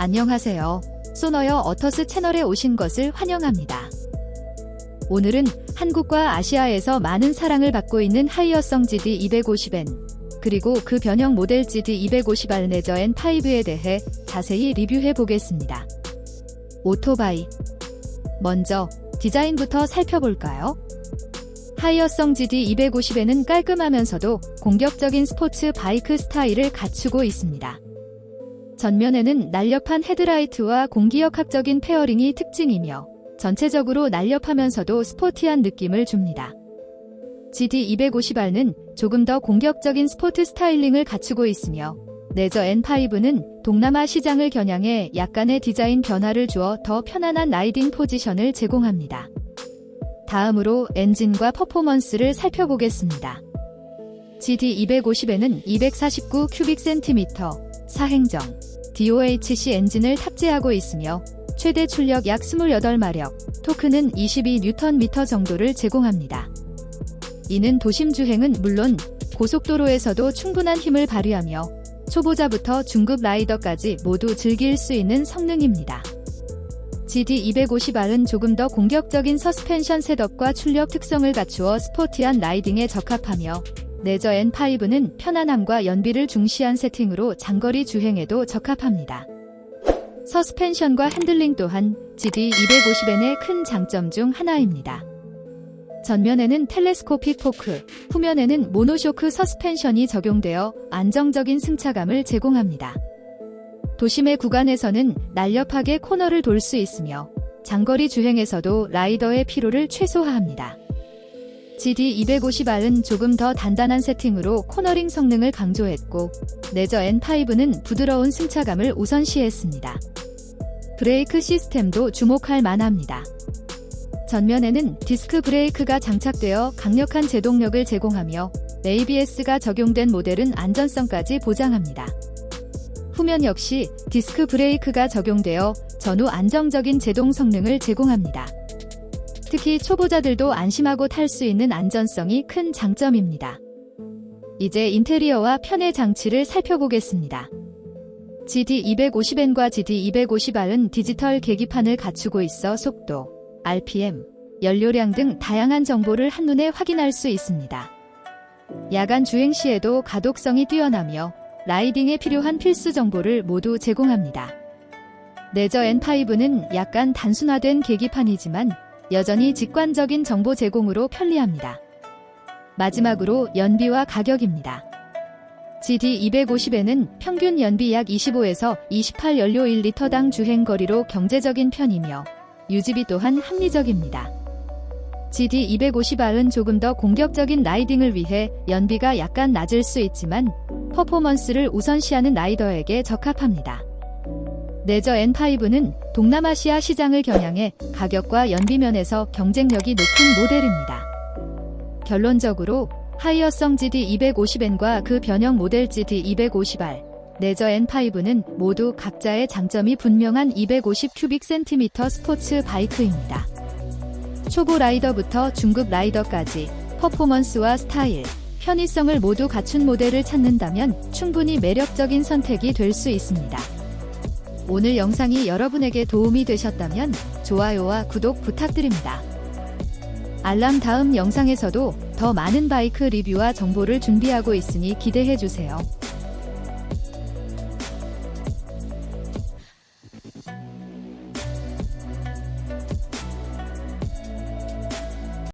안녕하세요. 소너여 어터스 채널에 오신 것을 환영합니다. 오늘은 한국과 아시아에서 많은 사랑을 받고 있는 하이어성 GD250N 그리고 그 변형 모델 GD250R 내저 N5에 대해 자세히 리뷰해 보겠습니다. 오토바이 먼저 디자인부터 살펴볼까요? 하이어성 GD250에는 깔끔하면서도 공격적인 스포츠 바이크 스타일을 갖추고 있습니다. 전면에는 날렵한 헤드라이트와 공기역학적인 페어링이 특징이며 전체적으로 날렵하면서도 스포티한 느낌을 줍니다. GD250R는 조금 더 공격적인 스포트 스타일링을 갖추고 있으며 내저 N5는 동남아 시장을 겨냥해 약간의 디자인 변화를 주어 더 편안한 라이딩 포지션을 제공합니다. 다음으로 엔진과 퍼포먼스를 살펴보겠습니다. GD250에는 249 큐빅 센티미터, 사행정, DOHC 엔진을 탑재하고 있으며 최대 출력 약 28마력, 토크는 22Nm 정도를 제공합니다. 이는 도심 주행은 물론 고속도로에서도 충분한 힘을 발휘하며 초보자부터 중급 라이더까지 모두 즐길 수 있는 성능입니다. GD250R은 조금 더 공격적인 서스펜션 셋업과 출력 특성을 갖추어 스포티한 라이딩에 적합하며 내저 N5는 편안함과 연비를 중시한 세팅으로 장거리 주행에도 적합합니다. 서스펜션과 핸들링 또한 GD250N의 큰 장점 중 하나입니다. 전면에는 텔레스코픽 포크, 후면에는 모노쇼크 서스펜션이 적용되어 안정적인 승차감을 제공합니다. 도심의 구간에서는 날렵하게 코너를 돌 수 있으며 장거리 주행에서도 라이더의 피로를 최소화합니다. GD250R은 조금 더 단단한 세팅으로 코너링 성능을 강조했고 내저 N5는 부드러운 승차감을 우선시했습니다. 브레이크 시스템도 주목할 만합니다. 전면에는 디스크 브레이크가 장착되어 강력한 제동력을 제공하며 ABS가 적용된 모델은 안전성까지 보장합니다. 후면 역시 디스크 브레이크가 적용되어 전후 안정적인 제동 성능을 제공합니다. 특히 초보자들도 안심하고 탈 수 있는 안전성이 큰 장점입니다. 이제 인테리어와 편의 장치를 살펴보겠습니다. GD250N과 GD250R은 디지털 계기판을 갖추고 있어 속도, RPM, 연료량 등 다양한 정보를 한눈에 확인할 수 있습니다. 야간 주행 시에도 가독성이 뛰어나며 라이딩에 필요한 필수 정보를 모두 제공합니다. 내저 N5는 약간 단순화된 계기판이지만 여전히 직관적인 정보 제공으로 편리합니다. 마지막으로 연비와 가격입니다. GD250에는 평균 연비 약 25에서 28 연료 1리터당 주행 거리로 경제적인 편이며 유지비 또한 합리적입니다. GD250R은 조금 더 공격적인 라이딩을 위해 연비가 약간 낮을 수 있지만 퍼포먼스를 우선시하는 라이더에게 적합합니다. 내저 N5는 동남아시아 시장을 겨냥해 가격과 연비면에서 경쟁력이 높은 모델입니다. 결론적으로 하이어성 GD250N과 그 변형 모델 GD250R, 내저 N5는 모두 각자의 장점이 분명한 250 큐빅 센티미터 스포츠 바이크입니다. 초보 라이더부터 중급 라이더까지 퍼포먼스와 스타일, 편의성을 모두 갖춘 모델을 찾는다면 충분히 매력적인 선택이 될 수 있습니다. 오늘 영상이 여러분에게 도움이 되셨다면 좋아요와 구독 부탁드립니다. 알람 다음 영상에서도 더 많은 바이크 리뷰와 정보를 준비하고 있으니 기대해 주세요.